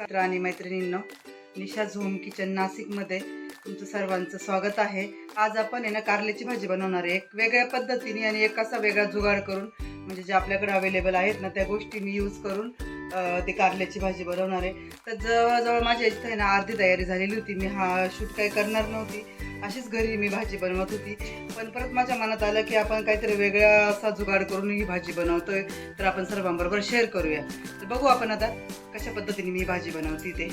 मित्र आणि मैत्रिणींनो. निशा झोम किचन नाशिकमध्ये तुमचं सर्वांचं स्वागत आहे. आज आपण आहे ना कारल्याची भाजी बनवणार आहे. एक वेगळ्या पद्धतीने आणि एक असा वेगळा जुगाड करून म्हणजे जे आपल्याकडे अवेलेबल आहेत ना त्या गोष्टी मी यूज करून ते कारल्याची भाजी बनवणार आहे. तर जवळजवळ माझ्या इथं आहे ना अर्धी तयारी झालेली होती. मी हा शूट काही करणार नव्हती. अशीच घरी मी भाजी बनवत होती. पण परत माझ्या मनात आलं की आपण काहीतरी वेगळा असा जुगाड करून ही भाजी बनवतोय. तर आपण सर्वांबरोबर शेअर करूया. तर बघू आपण आता कशा पद्धतीने मी भाजी बनवते ते.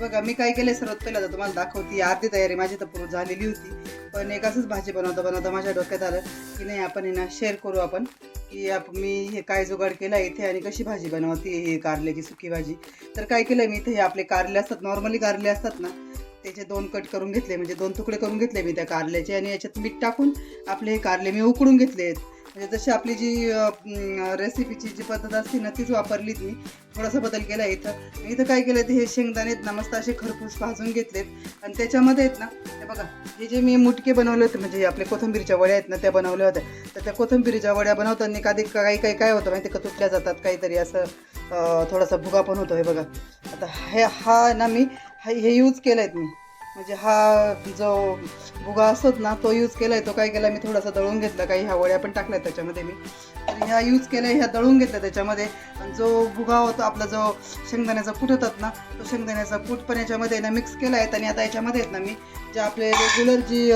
बघा मी काय केलं सर्वात पहिला तर तुम्हाला दाखवते. अर्धी तयारी माझी तर पूर्ण झालेली होती. पण एक असंच भाजी बनवता बनवता माझ्या डोक्यात आलं की नाही आपण हे ना शेअर करू आपण की आप मी हे काय जुगाड केला इथे आणि कशी भाजी बनवते हे कारल्याची सुकी भाजी. तर काय केलं मी इथे हे आपले कारले असतात नॉर्मली कारले असतात ना त्याचे दोन कट करून घेतले म्हणजे दोन तुकडे करून घेतले मी त्या कारल्याचे आणि याच्यात मीठ टाकून आपले हे कारले मी उकडून घेतले आहेत म्हणजे जशी आपली जी रेसिपीची जी पद्धत असते ना तीच वापरलीत मी. थोडासा बदल केला इथं. इथं काय केलं ते हे शेंगदाणे आहेत ना मस्त असे खरपूस भाजून घेतलेत. आणि त्याच्यामध्ये आहेत ना ते बघा हे जे मी मुटके बनवले होते म्हणजे आपले कोथंबीरच्या वड्या आहेत ना त्या बनवल्या होत्या. तर त्या कोथिंबीरच्या वड्या बनवताना कधी काही काही काय होतं माहिती का तुटल्या जातात काहीतरी असं थोडासा भुगा पण होतो हे बघा. आता हे हा ना मी हा हे यूज केलं आहेत मी म्हणजे हा जो भुगा असतोच ना तो यूज केलाय. तो काय केला मी थोडासा दळून घेतला. काही ह्या वड्या पण टाकल्या त्याच्यामध्ये मी. तर ह्या यूज केल्या ह्या दळून घेतल्या त्याच्यामध्ये. आणि जो भुगा होता आपला जो शेंगदाण्याचा कूट होतात ना तो शेंगदाण्याचा कूट पण याच्यामध्ये ना मिक्स केला आहे. आणि आता याच्यामध्ये आहेत ना मी जे आपले रेग्युलर जी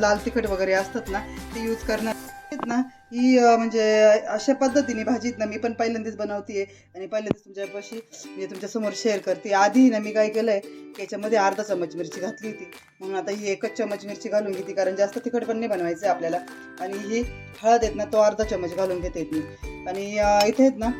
लाल तिखट वगैरे असतात ना ते यूज करणार आहेत ना ही म्हणजे अशा पद्धतीने भाजीत ना मी पण पहिल्यांदाच बनवते आणि पहिल्यांदाच तुमच्यापाशी म्हणजे तुमच्यासमोर शेअर करते. आधी ना मी काय केलं आहे याच्यामध्ये अर्धा चमच मिरची घातली होती. म्हणून आता ही एकच चमच मिरची घालून घेते कारण जास्त तिखट पण नाही बनवायचं आहे आपल्याला. आणि ही हळद आहेत ना तो अर्धा चमच घालून घेते मी. आणि इथे आहेत ना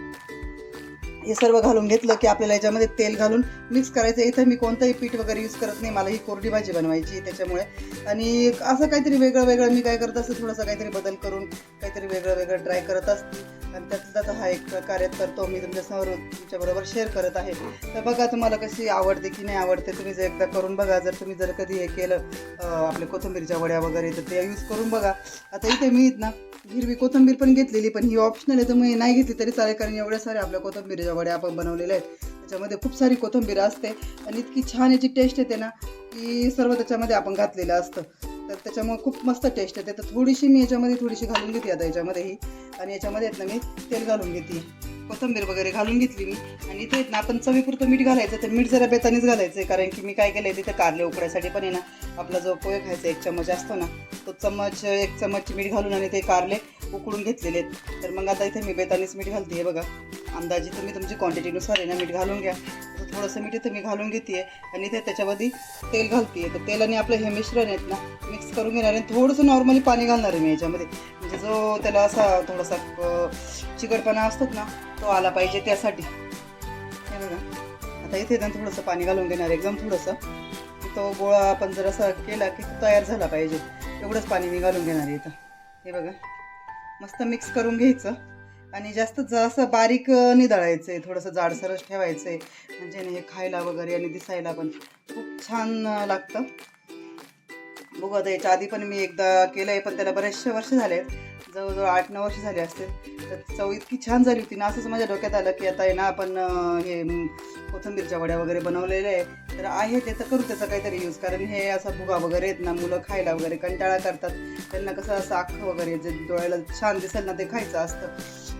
हे सर्व घालून घेतलं की आपल्याला याच्यामध्ये तेल घालून मिक्स करायचं. इथं मी कोणतंही पीठ वगैरे यूज करत नाही. मला ही कोरडी भाजी बनवायची त्याच्यामुळे. आणि असं काहीतरी वेगळं वेगळं मी काय करत असते थोडंसं काहीतरी बदल करून काहीतरी वेगळं वेगळं ट्राय करत असते. आणि त्यातला हा एक कार्य करतो मी तुमच्यासमोर तुमच्याबरोबर शेअर करत आहे. तर बघा तुम्हाला कशी आवडते की नाही आवडते तुम्ही जर एकदा करून बघा. जर तुम्ही जर कधी हे केलं आपल्या कोथिंबीरच्या वड्या वगैरे तर ते यूज करून बघा. आता इथे मी ना हिरवी कोथिंबीर पण घेतलेली पण ही ऑप्शनल आहे तर मी नाही घेतली तरी चालेल कारण एवढ्या साऱ्या आपल्या कोथंबीरच्या वड्या आपण बनवलेल्या आहेत. त्याच्यामध्ये खूप सारी कोथंबीर असते आणि इतकी छान याची टेस्ट येते ना की सर्व त्याच्यामध्ये आपण घातलेलं असतं. तर त्याच्यामुळे खूप मस्त टेस्ट येते. तर थोडीशी मी याच्यामध्ये थोडीशी घालून घेते आता याच्यामध्ये ही. आणि याच्यामध्ये आहेत ना मी तेल घालून घेते कोथिंबीर वगैरे घालून घेतली मी. आणि इथे आहेत ना आपण चवीपुरतं मीठ घालायचं तर मीठ जरा बेतानीच घालायचं आहे कारण की मी काय केलं आहे तिथे कारले उकडायसाठी पण आहे ना आपला जो पोहे खायचा एक चमच असतो ना तो चम्मच एक चम्मच मीठ घालून आणि ते कारले उकडून घेतलेले आहेत. तर मग आता इथे मी बेतानीच मीठ घालते आहे बघा. अंदाजे तुम्ही तुमची क्वांटिटीनुसार आहे ना मीठ घालून घ्या. तर थोडंसं मीठ इथे मी घालून घेते आणि इथे त्याच्यामध्ये तेल घालते तर तेल आणि आपलं हे मिश्रण आहेत ना मिक्स करून घेणार आणि थोडंसं नॉर्मली पाणी घालणार आहे मी याच्यामध्ये. म्हणजे जो त्याला असा थोडासा चिकटपणा असतात ना तो आला पाहिजे त्यासाठी. हे बघा. आता इथे ना थोडंसं पाणी घालून घेणार एकदम थोडंसं. तो गोळा आपण जर असा केला की तो तयार झाला पाहिजे. एवढंच पाणी मी घालून घेणार आहे इथं. हे बघा. मस्त मिक्स करून घ्यायचं. आणि जास्त जास्त बारीक निदळायचं आहे थोडंसं जाडसरच ठेवायचं आहे म्हणजे हे खायला वगैरे आणि दिसायला पण खूप छान लागतं. बघू आता याच्या आधी पण मी एकदा केलं आहे पण त्याला बरेचसे वर्ष झाले आहेत जवळजवळ आठ नऊ वर्ष झाले असतील. तर चव इतकी छान झाली होती ना असंच माझ्या डोक्यात आलं की आता आहे ना आपण हे कोथंबीरच्या कोथिंबीरच्या वड्या वगैरे बनवलेल्या आहे तर आहे ते तर करू त्याचा काहीतरी यूज कारण हे असा भुगा वगैरे आहेत ना मुलं खायला वगैरे कंटाळा करतात. त्यांना कसं असं आख वगैरे जे डोळ्याला छान दिसेल ना ते खायचं असतं.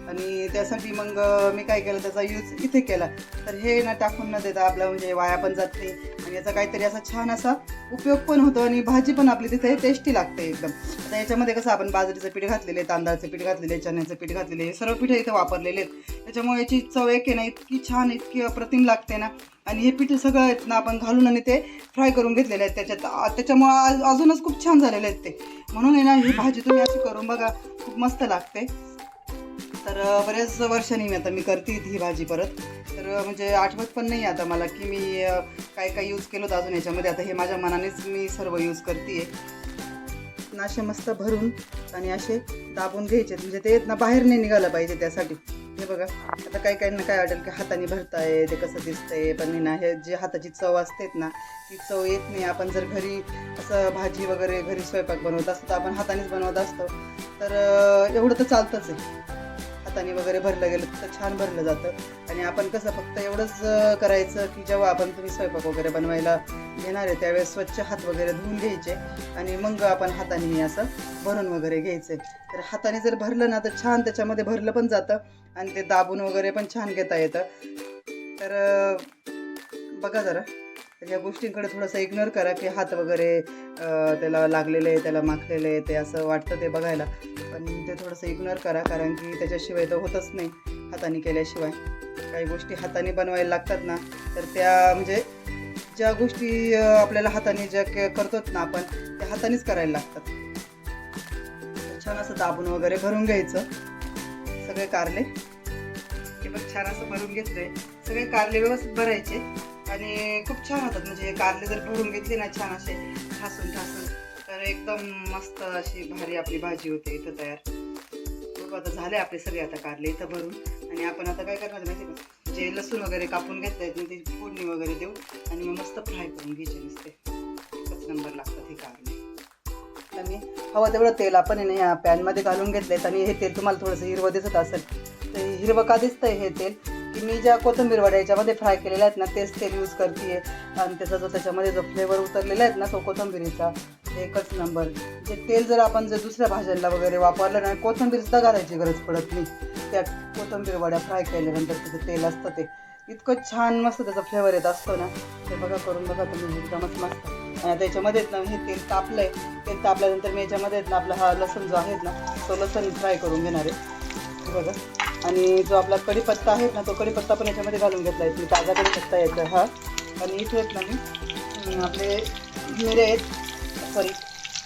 आणि त्यासाठी मग मी काय केलं त्याचा यूज इथे केला. तर हे ना टाकून न देता आपला म्हणजे वाया पण जात नाही. आणि याचा काहीतरी असा छान असा उपयोग पण होतो आणि भाजी पण आपली तिथे टेस्टी लागते एकदम. आता याच्यामध्ये कसं आपण बाजरीचं पीठ घातलेले तांदळाचं पीठ घातलेले चण्याचं पीठ घातलेले सर्व पीठ इथे वापरलेले आहेत. त्याच्यामुळे याची चव एक आहे ना इतकी छान इतकी अप्रतिम लागते ना. आणि हे पीठ सगळं आहेत ना आपण घालून आणि ते फ्राय करून घेतलेले आहेत. त्याच्यात त्याच्यामुळं अजूनच खूप छान झालेले आहेत ते. म्हणून आहे ना ही भाजी तुम्ही अशी करून बघा खूप मस्त लागते. तर बऱ्याच वर्षांनी मी आता मी करते ही भाजी परत. तर म्हणजे आठवत पण नाही आता मला की मी काय काय यूज केलं होतं अजून याच्यामध्ये. आता हे माझ्या मनानेच मी सर्व यूज करते असे मस्त भरून आणि असे दाबून घ्यायचे. म्हणजे ते ना बाहेर नाही निघालं पाहिजे त्यासाठी. हे बघा आता काही काहींना काय वाटेल की हाताने भरताय ते कसं दिसतंय पण ना हे जे हाताची चव असतेत ना ती चव येत नाही. आपण जर घरी असं भाजी वगैरे घरी स्वयंपाक बनवत असतो तर आपण हातानेच बनवत असतो. तर एवढं तर चालतंच आहे. हाताने वगैरे भरलं गेलं तर छान भरलं जातं. आणि आपण कसं फक्त एवढंच करायचं की जेव्हा आपण तुम्ही स्वयंपाक वगैरे बनवायला घेणार आहे त्यावेळेस स्वच्छ हात वगैरे धुवून घ्यायचे आणि मग आपण हाताने असं भरून वगैरे घ्यायचे. तर हाताने जर भरलं ना तर छान त्याच्यामध्ये भरलं पण जातं आणि ते दाबून वगैरे पण छान घेता येतं. तर बघा जरा. या गोष्टींकडे थोडंसं इग्नोर करा की हात वगैरे त्याला लागलेले आहे त्याला माखलेले आहे ते असं वाटतं ते बघायला. पण ते थोडंसं इग्नोर करा कारण की त्याच्याशिवाय तर होतच नाही हाताने केल्याशिवाय. काही गोष्टी हाताने बनवायला लागतात ना तर त्या म्हणजे ज्या गोष्टी आपल्याला हाताने ज्या के- करतोत ना आपण त्या हातानेच करायला लागतात. छान असं दाबून वगैरे भरून घ्यायचं. सगळे कारले. हे बघ छान असं भरून घेतलंय. सगळे कारले व्यवस्थित भरायचे. आणि खूप छान होतात. म्हणजे कारले जर भरून घेतले ना छान असे ठासून ठासून. तर एकदम मस्त अशी भारी आपली भाजी होते इथं तयार. बघ आता झाले आपले सगळे आता कारले इथं भरून. आणि आपण आता काय करणार माहिती का? जे लसूण वगैरे कापून घेतलं आहेत ना ते फोडणी वगैरे देऊ आणि मग मस्त फ्राय करून घ्यायचे नसते. एकच नंबर लागतात हे कारले. तर मी हवं तेवढं तेल आपण आहे ना ह्या पॅनमध्ये घालून घेतलेत आणि हे तेल तुम्हाला थोडंसं हिरवं दिसत असेल तर हिरवं का दिसतंय हे तेल? की मी ज्या कोथिंबीर वड्या याच्यामध्ये फ्राय केलेल्या आहेत ना तेच तेल यूज करते आणि त्याचा जो त्याच्यामध्ये जो फ्लेवर उतरलेला आहेत ना तो कोथिंबीरीचा एकच नंबर जे तेल जर आपण जर दुसऱ्या भाज्यांना वगैरे वापरलं ना कोथिंबीर सुद्धा घालायची गरज पडत नाही. त्या कोथिंबीर वड्या फ्राय केल्यानंतर त्याचं तेल असतं ते. इतकं छान मस्त त्याचा फ्लेवर येत असतो ना. ते बघा करून बघा तुम्ही एकदमच मस्त. आणि आता याच्यामध्ये ना हे तेल तापलंय. तेल तापल्यानंतर मी याच्यामध्ये ना आपला हा लसूण जो आहे ना तो लसूण फ्राय करून घेणार आहे. बघा. आणि जो आपला कढीपत्ता आहे ना तो कढीपत्ता पण याच्यामध्ये घालून घेतला आहे. मी ताजा कढीपत्ता याचा हा. आणि इथे आहेत ना मी आपले जिरे आहेत. सॉरी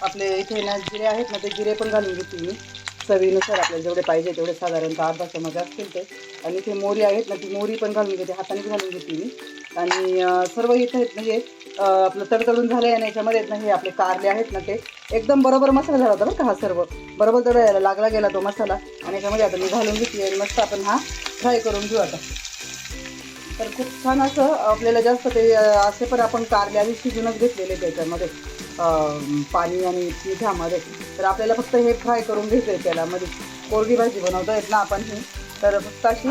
आपले इथे ना जिरे आहेत ना ते जिरे पण घालून घेतली मी. चवीनुसार आपल्याला जेवढे पाहिजे तेवढे साधारणतः अर्धा चमच असतील ते. आणि इथे मोरी आहेत ना ती मोरी पण घालून घेते हातानेच घालून घेते मी. आणि सर्व इथे आहेत म्हणजे आपलं तडतडून झालं आहे आणि याच्यामध्ये आहेत ना हे आपले कारले आहेत ना ते एकदम बरोबर मसाला झाला होता बरं का हा सर्व. बरोबर तेवढा याला लागला गेला तो मसाला. आणि याच्यामध्ये आता मी घालून घेतली आणि मस्त आपण हा फ्राय करून घेऊ आता. तर खूप छान असं आपल्याला जास्त ते असे पण आपण कारले आधी शिजूनच घेतलेले त्याच्यामध्ये. पाणी आणि मिठामध्ये तर आपल्याला फक्त हे फ्राय करून घ्यायचं आहे त्याला. म्हणजे मध्ये कोरडी भाजी बनवता येत ना आपण ही. तर फक्त अशी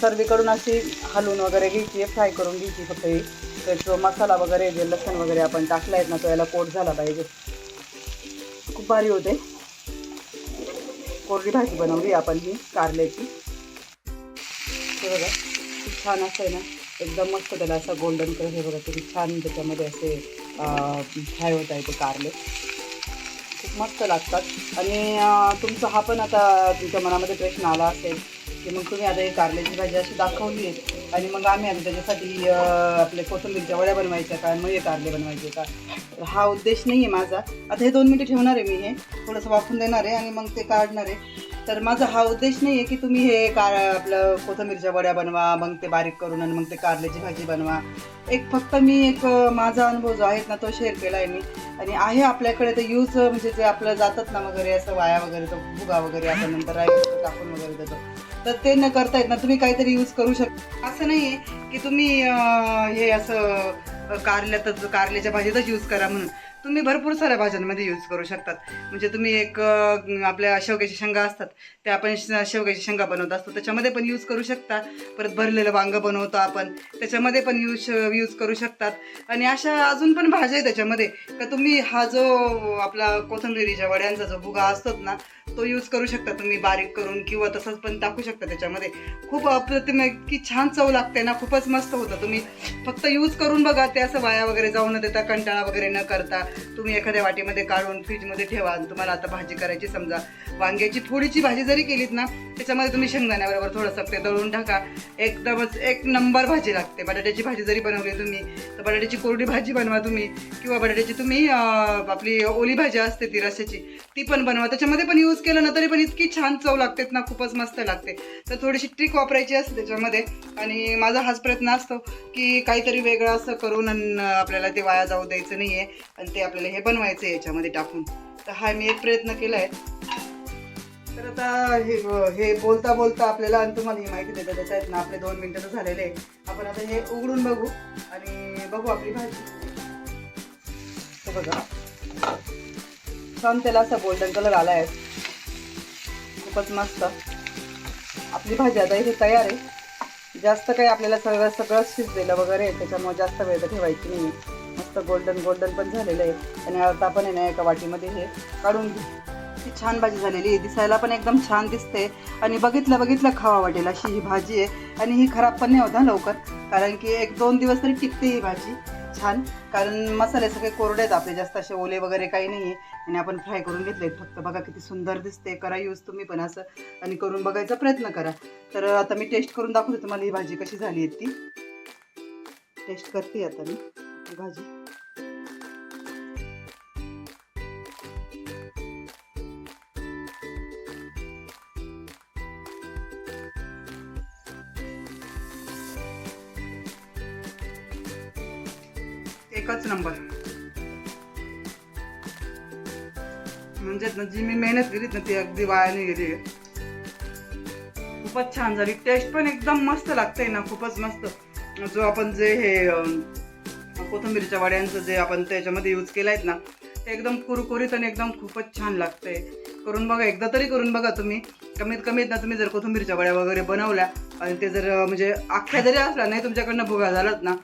सर्वीकडून अशी हलवून वगैरे घ्यायची फ्राय करून घ्यायची फक्त ही तर जो मसाला वगैरे जे लसण वगैरे आपण टाकला आहेत ना तो याला कोट झाला पाहिजे. खूप भारी होते. कोरडी भाजी बनवली आपण ही कारल्याची. बघा खूप छान असं आहे ना एकदम मस्त त्याला असं गोल्डन कलर हे बघा किती छान त्याच्यामध्ये असे फ्राय होत आहे ते कारले. खूप मस्त लागतात. आणि तुमचा हा पण आता तुमच्या मनामध्ये प्रश्न आला असेल की मग तुम्ही आता हे कारल्याची भाजी अशी दाखवली आहे आणि मग आम्ही आता त्याच्यासाठी आपले कोथिंबीरच्या वड्या बनवायच्या का मग हे कारले बनवायचे का? तर हा उद्देश नाही आहे माझा. आता हे दोन मिनटं ठेवणार आहे मी हे. थोडंसं वाफून देणार आहे आणि मग ते काढणार आहे. तर माझा हा उद्देश नाही आहे की तुम्ही हे कार आपलं कोथंबीरच्या वड्या बनवा मग ते बारीक करून आणि मग ते कारल्याची भाजी बनवा. एक फक्त मी एक माझा अनुभव जो आहे ना तो शेअर केला आहे मी. आणि आहे आपल्याकडे तर यूज म्हणजे जे आपलं जातात ना वगैरे असं वाया वगैरे तो भुगा वगैरे आपण नंतर राईस टाकून वगैरे देतो. तर ते न करता येत ना तुम्ही काहीतरी यूज करू शकता असं नाही आहे की तुम्ही हे असं कारल्यातच कारल्याच्या भाजीतच यूज करा म्हणून. तुम्ही भरपूर साऱ्या भाज्यांमध्ये यूज करू शकतात. म्हणजे तुम्ही एक आपल्या शेवग्याच्या शेंगा असतात त्या आपण श- शेवग्याच्या शेंगा बनवत असतो. त्याच्यामध्ये पण यूज करू शकता. परत भरलेलं वांगं बनवतो आपण. त्याच्यामध्ये पण यूज यूज करू शकतात. आणि अशा अजून पण भाज्या आहे त्याच्यामध्ये. का तुम्ही हा जो आपला कोथंबिरीच्या वड्यांचा जो भुगा असतो ना तो यूज करू शकता. तुम्ही बारीक करून किंवा तसंच पण टाकू शकता त्याच्यामध्ये. खूप अप्रतिम की छान चव लागते ना. खूपच मस्त होतं तुम्ही. फक्त यूज करून बघा. ते असं वाया वगैरे जाऊ न देता कंटाळा वगैरे न करता. तुम्ही एखाद्या वाटीमध्ये काढून फ्रीजमध्ये ठेवा. आणि तुम्हाला आता भाजी करायची समजा वांग्याची थोडीशी भाजी जरी केलीत ना त्याच्यामध्ये तुम्ही शेंगदाण्याबरोबर थोडंसं ते दळून टाका. एकदमच एक नंबर भाजी लागते. बटाट्याची भाजी जरी बनवली तुम्ही तर बटाट्याची कोरडी भाजी बनवा तुम्ही. किंवा बटाट्याची तुम्ही आपली ओली भाजी असते ती रस्याची ती पण बनवा. त्याच्यामध्ये पण यूज केलं ना तरी पण इतकी छान चव लागतेत ना खूपच मस्त लागते. तर थोडीशी ट्रिक वापरायची असते त्याच्यामध्ये. आणि माझा हाच प्रयत्न असतो की काहीतरी वेगळं असं करून आपल्याला ते वाया जाऊ द्यायचं नाही आहे आणि ते आपल्याला हे बनवायचं आहे याच्यामध्ये टाकून. तर हा मी एक प्रयत्न केला आहे तर आता हे हे बोलता बोलता आपल्याला आणि तुम्हाला ही माहिती देतात त्याच्यात आहेत ना आपले दोन मिनटं तर झालेले आहे आपण आता हे उघडून बघू आणि बघू आपली भाजी. तर बघा. छान त्याला असा गोल्डन कलर आला आहे खूपच मस्त. आपली भाजी आता इथे तयार आहे. जास्त काही आपल्याला सगळं सगळं शिजलेलं वगैरे त्याच्यामुळे जास्त वेळ तर ठेवायची नाही मस्त गोल्डन गोल्डन पण झालेलं आहे. आणि आता पण आहे ना एका वाटीमध्ये हे काढून ती छान भाजी झालेली आहे. दिसायला पण एकदम छान दिसते. आणि बघितलं बघितलं खावा वाटेल अशी ही भाजी आहे. आणि ही खराब पण नाही होता लवकर. कारण की एक दोन दिवस तरी टिकते ही भाजी. छान. कारण मसाले सगळे कोरडे आहेत आपले. जास्त असे ओले वगैरे काही नाही आहे. आणि आपण फ्राय करून घेतलेत. फक्त बघा किती सुंदर दिसते. करा यूज तुम्ही पण असं. आणि करून बघायचा प्रयत्न करा. तर आता मी टेस्ट करून दाखवते तुम्हाला ही भाजी कशी झाली आहे ती. टेस्ट करते आता मी. भाजी. एकच नंबर. म्हणजे ना जी मी मेहनत केलीत ना ती अगदी वायाने गेली खूपच छान झाली. टेस्ट पण एकदम मस्त लागते ना खूपच मस्त. जो आपण जे हे कोथंबीरच्या कोथिंबीरच्या वड्यांचं जे आपण त्याच्यामध्ये यूज केलं आहेत ना ते एकदम कुरकुरीत आणि एकदम खूपच छान लागते करून बघा एकदा तरी करून बघा तुम्ही. कमीत कमीत ना तुम्ही जर कोथिंबीरच्या वड्या वगैरे बनवल्या आणि ते जर म्हणजे अख्ख्या जरी असला नाही तुमच्याकडनं भुगा झालात ना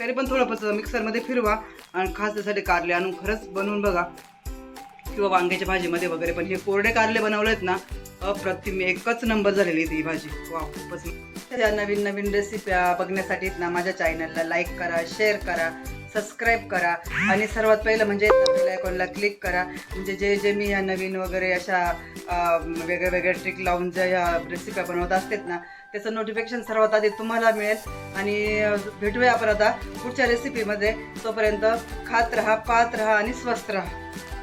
तरी पण थोडं मिक्सरमध्ये फिरवा आणि खास त्यासाठी कारले आणून खरंच बनवून बघा. किंवा वांग्याच्या भाजीमध्ये वगैरे पण हे कोरडे कारले बनवलेत ना अप्रतिम. एकच नंबर झालेली ती भाजी. वा खूपच त्या नवीन नवीन रेसिप्या बघण्यासाठी ना माझ्या चॅनलला लाईक करा शेअर करा सबस्क्राईब करा. आणि सर्वात पहिलं म्हणजे आयकॉनला क्लिक करा. म्हणजे जे जे मी या नवीन वगैरे अशा वेगळ्या वेगळ्या ट्रिक लावून ज्या ह्या रेसिप्या बनवत असतात ना त्याचं नोटिफिकेशन सर्वात आधी तुम्हाला मिळेल. आणि भेटूया आपण आता पुढच्या रेसिपीमध्ये तोपर्यंत खात राहा पाहत राहा आणि स्वस्त राहा.